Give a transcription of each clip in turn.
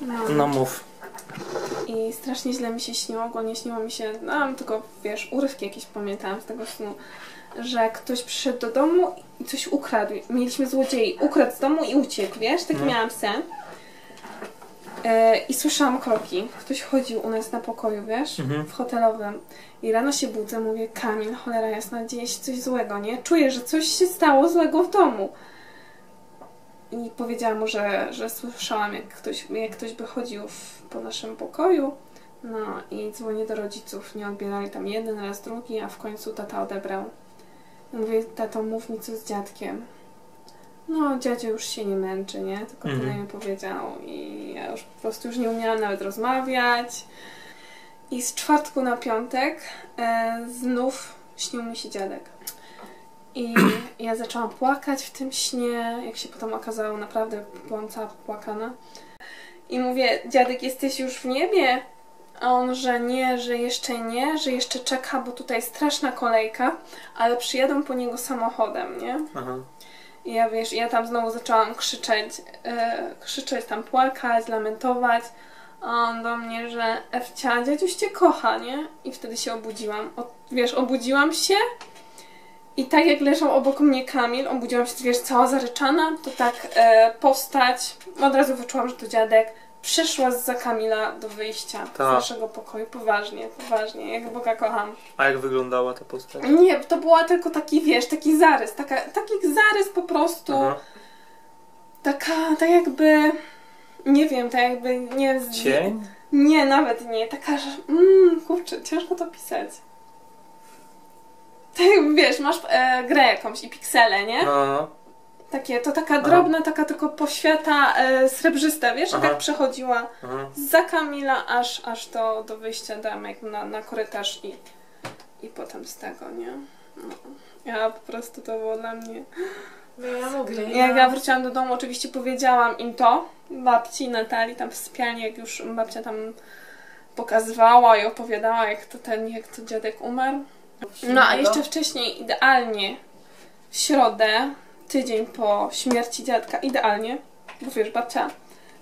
No. No mów. I strasznie źle mi się śniło, ogólnie śniło mi się, no tylko wiesz, urywki jakieś pamiętałam z tego snu, że ktoś przyszedł do domu i coś ukradł. Mieliśmy złodziei, ukradł z domu i uciekł, wiesz, taki Mhm. miałam sen. E, I słyszałam kroki. Ktoś chodził u nas na pokoju, wiesz, Mhm. w hotelowym. I rano się budzę, mówię, Kamil, cholera jasna, dzieje się coś złego, nie? Czuję, że coś się stało złego w domu. I powiedziałam mu, że, że słyszałam, jak ktoś, jak ktoś by chodził w, po naszym pokoju. No i dzwonię do rodziców, nie odbierali tam jeden raz, drugi, a w końcu tata odebrał. Mówię, tato, mów mi co z dziadkiem. No, dziadzio już się nie męczy, nie? Tylko Mhm. tyle mi powiedział i ja już po prostu już nie umiałam nawet rozmawiać. I z czwartku na piątek e, znów śnił mi się dziadek. I ja zaczęłam płakać w tym śnie, jak się potem okazało, naprawdę byłam cała popłakana. I mówię, dziadek, jesteś już w niebie? A on, że nie, że jeszcze nie, że jeszcze czeka, bo tutaj straszna kolejka, ale przyjadą po niego samochodem, nie? Aha. I ja wiesz, ja tam znowu zaczęłam krzyczeć, e, krzyczeć tam, płakać, lamentować. A on do mnie, że Ewcia, dziadziuś cię kocha, nie? I wtedy się obudziłam. O, wiesz, obudziłam się i tak jak leżał obok mnie Kamil, obudziłam się, wiesz, cała zaryczana, to tak e, powstać. Od razu wyczułam, że to dziadek. Przeszła za Kamila do wyjścia z Tak. naszego pokoju. Poważnie, poważnie, jak Boga kocham. A jak wyglądała ta postać? Nie, to była tylko taki, wiesz, taki zarys, taka, taki zarys po prostu, Aha. taka, tak jakby, nie wiem, tak jakby, nie... Cień? Nie, nawet nie, taka, że, mmm, kurczę, ciężko to pisać. Tak jakby, wiesz, masz e, grę jakąś i piksele, nie? No, no. Takie, to taka drobna, taka tylko poświata e, srebrzysta, wiesz, i Aha. tak przechodziła Aha. za Kamila aż, aż do, do wyjścia damek na, na korytarz i, i potem z tego, nie? No. Ja po prostu to było dla mnie... No ja mówię, Jak ja wróciłam do domu, oczywiście powiedziałam im to, babci Natalii, tam w sypialni, jak już babcia tam pokazywała i opowiadała, jak to ten, jak to dziadek umarł. No a jeszcze wcześniej, idealnie w środę, tydzień po śmierci dziadka, idealnie, bo wiesz, babcia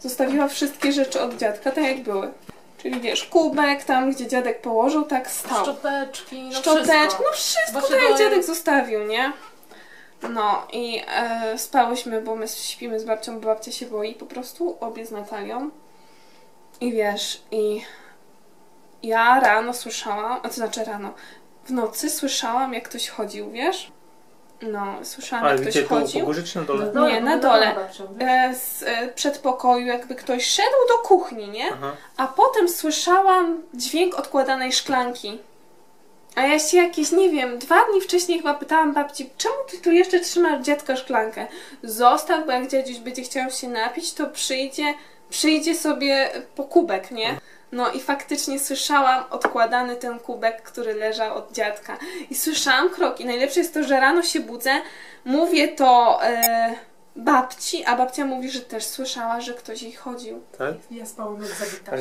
zostawiła wszystkie rzeczy od dziadka tak jak były. Czyli wiesz, kubek tam, gdzie dziadek położył, tak stał. Szczoteczki, no Szczoteczki, wszystko. no wszystko tak jak dziadek zostawił, nie? No i e, spałyśmy, bo my śpimy z babcią, bo babcia się boi po prostu, obie z Natalią. I wiesz, i ja rano słyszałam, a to znaczy rano, w nocy słyszałam, jak ktoś chodził, wiesz? No, słyszałam, Ale jak ktoś chodził. po górze czy na dole? No Nie, na no dole. babcią, wiesz? E, z e, przedpokoju, jakby ktoś szedł do kuchni, nie? Aha. A potem słyszałam dźwięk odkładanej szklanki. A ja się jakieś, nie wiem, dwa dni wcześniej chyba pytałam babci, czemu ty tu jeszcze trzymasz dziadka szklankę? Zostaw, bo jak dziadziuś będzie chciał się napić, to przyjdzie, przyjdzie sobie po kubek, nie? No i faktycznie słyszałam odkładany ten kubek, który leżał od dziadka. I słyszałam kroki. Najlepsze jest to, że rano się budzę, mówię to e, babci, a babcia mówi, że też słyszała, że ktoś jej chodził. Tak? Ja spałam jak zabita.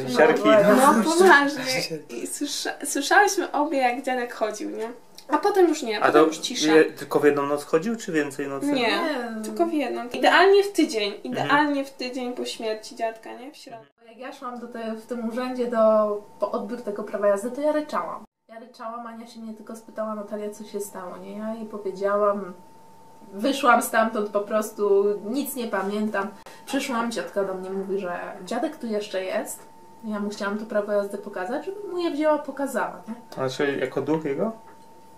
No, idą. No poważnie. I słysza, słyszałyśmy obie, jak dziadek chodził, nie? A potem już nie, A potem to już cisza. je, tylko w jedną noc chodził, czy więcej nocy? Nie, Nie. tylko w jedną. Idealnie w tydzień. Idealnie w tydzień po śmierci dziadka, nie? W środę. Jak ja szłam do te, w tym urzędzie do, po odbiór tego prawa jazdy, to ja ryczałam. Ja ryczałam, Ania się mnie tylko spytała, Natalia, co się stało, nie? Ja jej powiedziałam, wyszłam stamtąd po prostu, nic nie pamiętam. Przyszłam, ciotka do mnie mówi, że dziadek tu jeszcze jest. Ja mu chciałam to prawo jazdy pokazać, żeby mu je wzięła, pokazała, nie? A czy jako duch jego?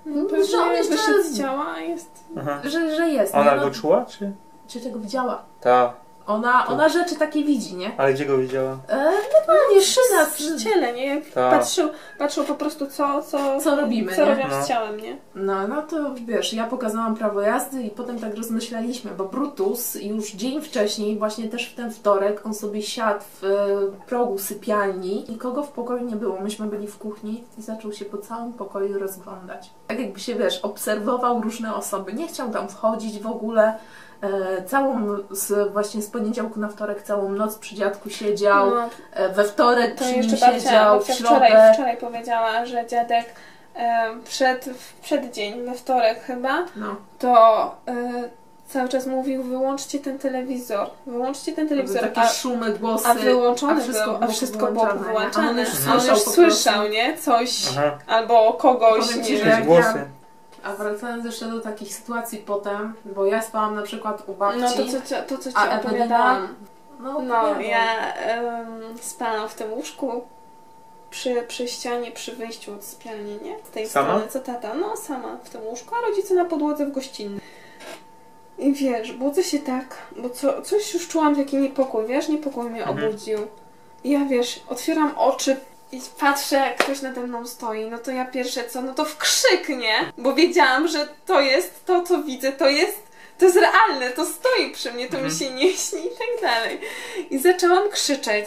No, że on pewnie jeszcze- wyszedł z ciała, a jest... Aha. Że, że jest, Ona nie? go czuła, czy? Czy tego widziała? Ta. Ona, ona rzeczy takie widzi, nie? Ale gdzie go widziała? E, normalnie przy nas, W ciele, nie? Jak Tak. Patrzył, patrzył po prostu, co, co, Co robimy, co nie? robią No. z ciałem, nie? No, no to wiesz, ja pokazałam prawo jazdy i potem tak rozmyślaliśmy, bo Brutus już dzień wcześniej, właśnie też w ten wtorek, on sobie siadł w e, progu sypialni, nikogo w pokoju nie było, myśmy byli w kuchni i zaczął się po całym pokoju rozglądać. Tak jakby się, wiesz, obserwował różne osoby, nie chciał tam wchodzić w ogóle. E, całą, z, właśnie z poniedziałku na wtorek całą noc przy dziadku siedział, No, e, we wtorek to przy nim jeszcze babcia, siedział, w babcia środę. wczoraj, wczoraj powiedziała, że dziadek e, przed, w przeddzień, we wtorek chyba, No. to e, cały czas mówił wyłączcie ten telewizor, wyłączcie ten telewizor, Takie a, szumy, głosy. a wyłączony a wszystko był, a było wszystko było wyłączane? A on już A on słyszał już słyszał, nie? Coś, Aha. albo kogoś, Powiem ci, nie że Głosy. A wracając jeszcze do takich sytuacji potem, bo ja spałam na przykład u babci. No to co, ci- to, co ci A Ewelina- opowiadałam. No, No, ja em, spałam w tym łóżku przy, przy ścianie, przy wyjściu od sypialni, nie? Z tej Sama? strony, co tata. No, sama w tym łóżku, a rodzice na podłodze w gościnnym. I wiesz, budzę się tak, bo co, coś już czułam, taki niepokój, wiesz, niepokój mnie Mhm. obudził. I ja, wiesz, otwieram oczy i patrzę, jak ktoś nade mną stoi, no to ja pierwsze co, no to w krzyk, nie? Bo wiedziałam, że to jest, to co widzę, to jest to jest realne, to stoi przy mnie, to mi Mhm. się nie śni i tak dalej. I zaczęłam krzyczeć.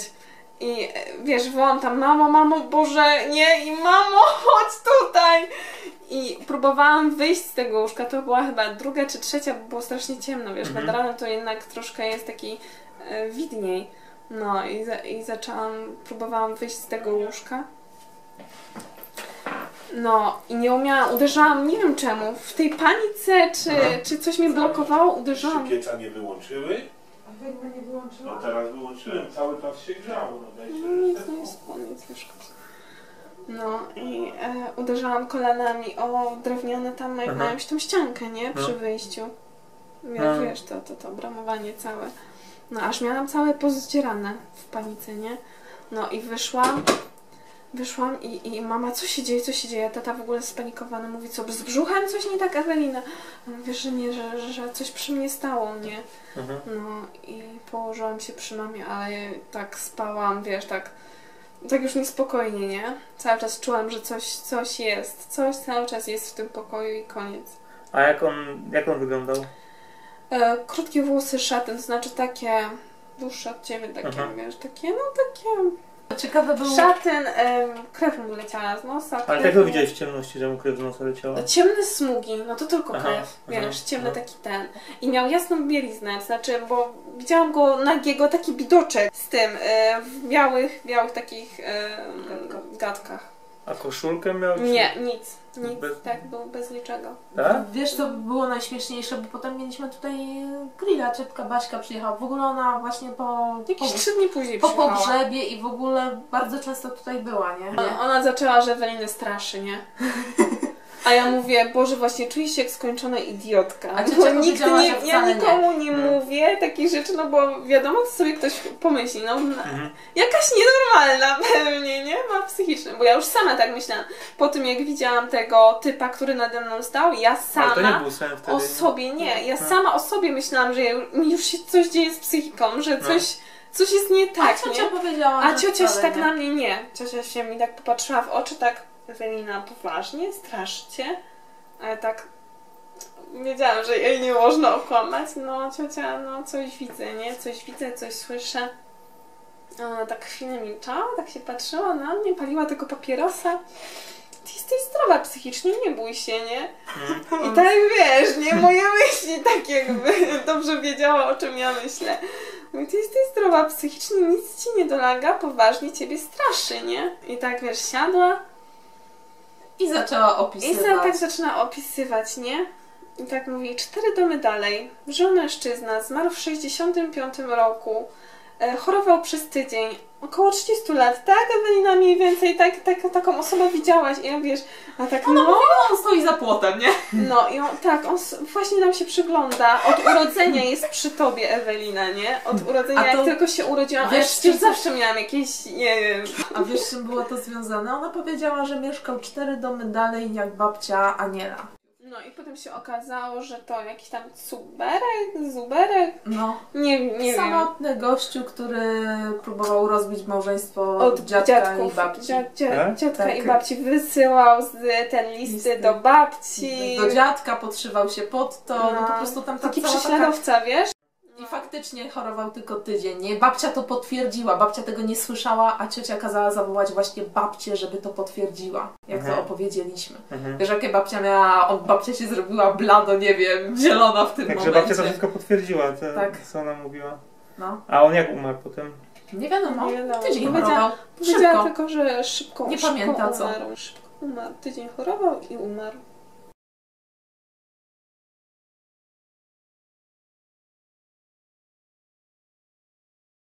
I e, wiesz, wołam tam, mamo, mamo, Boże, nie, i mamo, chodź tutaj! I próbowałam wyjść z tego łóżka, to była chyba druga czy trzecia, bo było strasznie ciemno, wiesz, Mhm. nad ranem to jednak troszkę jest taki e, widniej. No i, za, i zaczęłam, próbowałam wyjść z tego łóżka. No i nie umiałam, uderzałam, nie wiem czemu, w tej panice, czy, czy coś mnie blokowało, uderzałam. Czy pieca nie wyłączyły? No teraz wyłączyłem, cały czas się grzało. No daj No się nic nie jest, nic nie szkodzi. No i e, uderzałam kolanami o drewniane tam, jak Aha. już tą ściankę, nie? Przy No. wyjściu. Wiesz, No. wiesz to, to, to bramowanie całe. No aż miałam całe pozdzierane w panice, nie? No i wyszłam, wyszłam i, i mama, co się dzieje, co się dzieje? Tata w ogóle spanikowany mówi, co, z brzuchem coś nie tak, Ewelina? Mówię, że nie, że, że, że coś przy mnie stało, nie? Mhm. No i położyłam się przy mamie, ale tak spałam, wiesz, tak, tak już niespokojnie, nie? Cały czas czułam, że coś, coś jest, coś cały czas jest w tym pokoju i koniec. A jak on, jak on wyglądał? E, krótkie włosy szatyn, to znaczy takie dłuższe od ciebie, takie, Aha. wiesz, takie, no takie Ciekawe było. szatyn, e, krew mu leciała z nosa. Ale jak to widziałeś w ciemności, że mu krew z nosa leciała? Ciemne smugi, no to tylko Aha, krew, aha, wiesz, ciemny aha. taki ten. I miał jasną bieliznę, to znaczy, bo widziałam go nagiego, taki bidoczek z tym, e, w białych, białych takich e, gadkach. A koszulkę miał? czy- Nie, nic, nic, Bez- tak, był bez niczego. Tak? Wiesz, co było najśmieszniejsze, bo potem mieliśmy tutaj grilla, ciotka Baśka przyjechała. W ogóle ona właśnie po, Jakieś po, trzy dni później po przyjechała. pogrzebie i w ogóle bardzo często tutaj była, nie? Ona, ona zaczęła, że Ewelinę straszy, nie? A ja mówię, Boże, właśnie czuję się jak skończona idiotka. A Bo powiedziała, nie, ja nikomu nie, No. mówię takich rzeczy, no bo wiadomo, co sobie ktoś pomyśli. No, Mhm. jakaś nienormalna pewnie, psychiczne. Bo ja już sama tak myślałam. Po tym, jak widziałam tego typa, który nade mną stał, ja Ale to nie sama był sen wtedy. o sobie, nie. Ja No. sama o sobie myślałam, że mi już się coś dzieje z psychiką, że No. coś, coś jest nie tak, A ciocia nie? powiedziała, A ciocia się tak nie. na mnie nie. Ciocia się mi tak popatrzyła w oczy, tak Ewelina, poważnie, straszcie. Ale tak wiedziałam, że jej nie można okłamać. No ciocia, no coś widzę, nie? Coś widzę, coś słyszę. Ona tak chwilę milczała, tak się patrzyła na mnie, paliła tego papierosa. Ty jesteś zdrowa psychicznie, nie bój się, nie? Mhm. I tak wiesz, nie moje myśli tak jakby dobrze wiedziała o czym ja myślę. Mówi, ty jesteś zdrowa psychicznie, nic ci nie dolaga, poważnie ciebie straszy, nie? I tak wiesz, siadła I zaczęła i opisywać. za, tak zaczyna opisywać, nie? I tak mówi, cztery domy dalej, żył mężczyzna, zmarł w 65 roku, chorował przez tydzień, około 30 lat, tak Ewelina mniej więcej, tak, tak, taką osobę widziałaś i ja wiesz, a tak no, On stoi za płotem, nie? No i on, tak, on właśnie nam się przygląda. Od urodzenia jest przy tobie Ewelina, nie? Od urodzenia, to- jak tylko się urodziłam, a ja wiesz, przecież zawsze miałam jakieś, nie wiem... A wiesz, czym było to związane? Ona powiedziała, że mieszkał cztery domy dalej jak babcia Aniela. No i potem się okazało, że to jakiś tam cuberek, zuberek, No. nie, nie wiem. Samotny gościu, który próbował rozbić małżeństwo Od dziadka dziadków, i babci. dzia, dzia, Tak? dziadka Tak. i babci wysyłał z, ten listy, Listy. do babci. Do dziadka podszywał się pod to, no, No. po prostu tam ta Taki cała taka... prześladowca, wiesz? I faktycznie chorował tylko tydzień. Nie? Babcia to potwierdziła, babcia tego nie słyszała, a ciocia kazała zawołać właśnie babcię, żeby to potwierdziła, jak to Mhm. opowiedzieliśmy. Mhm. Wiesz, jakie babcia miała, on, babcia się zrobiła blado, nie wiem, zielona w tym Także momencie. babcia to wszystko potwierdziła, te, Tak. co ona mówiła. No, A on jak umarł potem? nie wiadomo, Nie wiadomo. tydzień Powiedziała- chorował, Powiedziała szybko. tylko, że szybko, Nie szybko pamięta, co. umarł. Szybko umarł. Tydzień chorował i umarł.